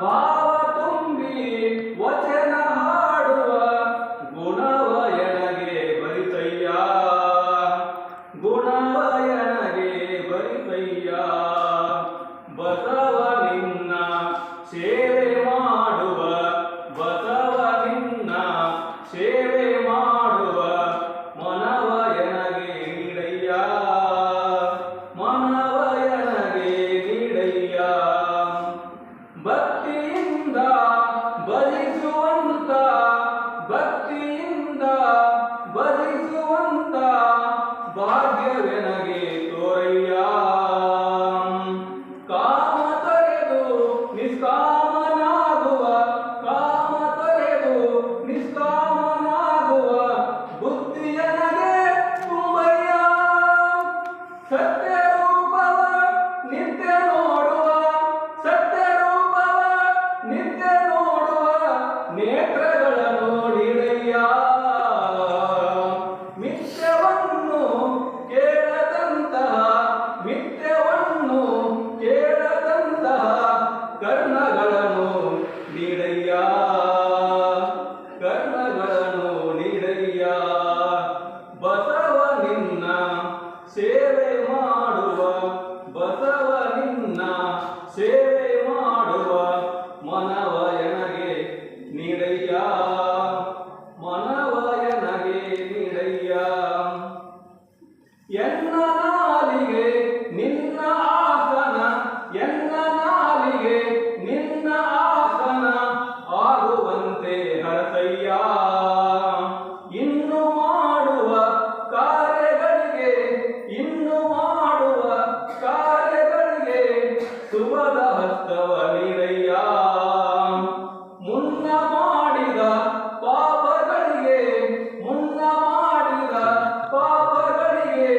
ಭಾವ ತುಂಬಿ ವಚನ ಹಾಡುವ ಗುಣವ ಎನಗೆ ಬರಿತಯ್ಯ ಗುಣವಯನಗೆ ಬರಿತಯ್ಯ ಬಸವ ಸತ್ಯ ಸುವದ ಹಸ್ತವ ನೀರಯ್ಯ ಮುನ್ನ ಮಾಡಿದ ಪಾಪಗಳಿಗೆ, ಮುನ್ನ ಮಾಡಿದ ಪಾಪಗಳಿಗೆ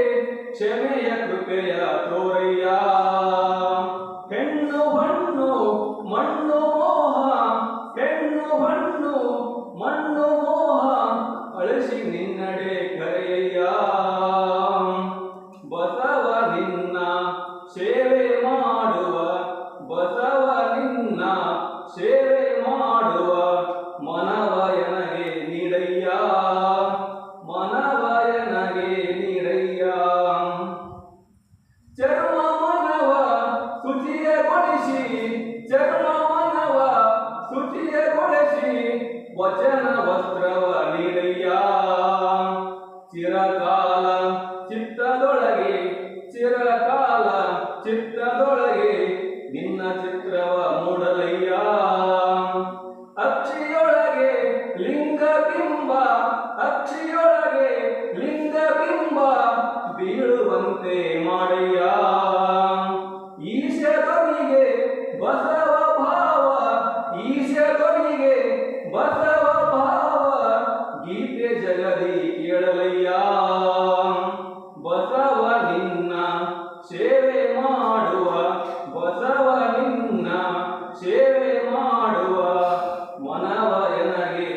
ಕ್ಷಮೆಯ ಕೃಪೆಯ ತೋರಯ್ಯ. ಹೆಣ್ಣು ಹಣ್ಣು, ಮಣ್ಣು ಮೋಹ, ಹೆಣ್ಣು ಹಣ್ಣು, ಮಣ್ಣು ಮೋಹ, ಅಳಿಸಿ ನಿನ್ನಡೆ ಕರೆಯಯ್ಯ ವಚನ ವಸ್ತ್ರವ ನೀಡಯ್ಯ. ಚಿರಕಾಲ ಚಿತ್ತದೊಳಗೆ ಚಿರಕಾಲ ಚಿತ್ತದೊಳಗೆ ನಿನ್ನ ಚಿತ್ರವ ಮೂಡಲಯ್ಯ. ಅಕ್ಷಿಯೊಳಗೆ ಲಿಂಗ ಬಿಂಬ, ಅಕ್ಷಿಯೊಳಗೆ ಲಿಂಗ ಬಿಂಬ ಬೀಳುವಂತೆ ಮಾಡಯ್ಯ. ಈಶನಿಗೆ ಬಸ una